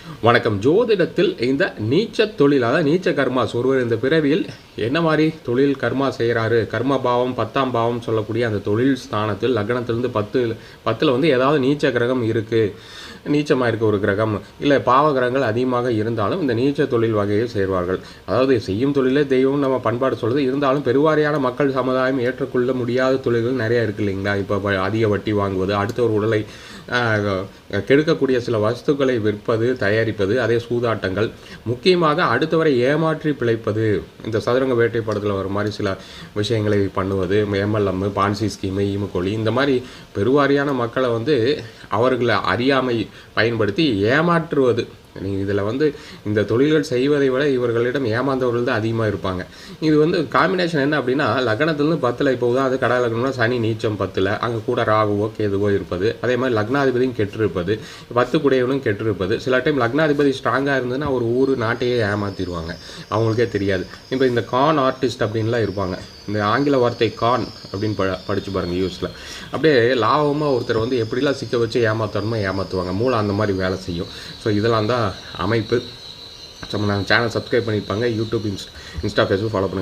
வணக்கம். ஜோதிடத்தில் இந்த நீச்ச தொழில் அதாவது நீச்ச கர்மாஸ் ஒருவர் இந்த பிறவியில் என்ன மாதிரி தொழில் கர்மா செய்கிறாரு கர்ம பாவம் பத்தாம் பாவம் சொல்லக்கூடிய அந்த தொழில் ஸ்தானத்தில் லக்னத்திலிருந்து பத்து பத்தில் வந்து ஏதாவது நீச்ச கிரகம் இருக்குது நீச்சமாக இருக்க ஒரு கிரகம். இல்லை பாவ கிரகங்கள் அதிகமாக இருந்தாலும் இந்த நீச்ச தொழில் வகையில் சேர்வார்கள். அதாவது செய்யும் தொழிலே தெய்வம் நம்ம பண்பாடு சொல்கிறது இருந்தாலும் பெருவாரியான மக்கள் சமுதாயம் ஏற்றுக்கொள்ள முடியாத தொழில்கள் நிறைய இருக்கு இல்லைங்களா? இப்போ அதிக வட்டி வாங்குவது அடுத்த ஒரு உடலை கெடுக்கக்கூடிய சில வஸ்துக்களை விற்பது தயாரிப்பது அதே சூதாட்டங்கள். முக்கியமாக அடுத்தவரை ஏமாற்றி பிழைப்பது இந்த சதுரங்க வேட்டை படத்தில் வர மாதிரி சில விஷயங்களை பண்ணுவது எம்எல்எம் பான்சி ஸ்கீமு ஈமுக்கொழி இந்த மாதிரி பெருவாரியான மக்களை வந்து அவர்களை அறியாமை பயன்படுத்தி ஏமாற்றுவது. நீங்கள் இதில் வந்து இந்த தொழில்கள் செய்வதை விட இவர்களிடம் ஏமாந்தவர்கள் தான் அதிகமாக இருப்பாங்க. இது வந்து காம்பினேஷன் என்ன அப்படின்னா லக்னத்துலேருந்து பத்தில் இப்போ அது கடை லக்னம்னா சனி நீச்சம் பத்தில் அங்கே கூட ராகுவோ கேதுவோ இருப்பது. அதே மாதிரி லக்னாதிபதியும் கெட்டிருப்பது பத்து குடையவனும் கெட்டிருப்பது சில டைம் லக்னாதிபதி ஸ்ட்ராங்காக இருந்ததுன்னா ஒரு ஊர் நாட்டையே ஏமாற்றிடுவாங்க அவங்களுக்கே தெரியாது. இப்போ இந்த கான் ஆர்டிஸ்ட் அப்படின்லாம் இருப்பாங்க. இந்த ஆங்கில வார்த்தை கான் அப்படின்னு ப படித்து பாருங்கள் யூஸில் அப்படியே லாபமாக ஒருத்தர் வந்து எப்படிலாம் சிக்க வச்சு ஏமாத்தணுமோ ஏமாற்றுவாங்க மூளை அந்த மாதிரி வேலை செய்யும். ஸோ இதெல்லாம் தான் அமைப்பு. ஸோ நம்ம சேனல் சப்ஸ்கிரைப் பண்ணியிருப்பாங்க யூடியூப் இன்ஸ்ட் இன்ஸ்டா ஃபேஸ்புக் ஃபாலோ பண்ணுங்கள்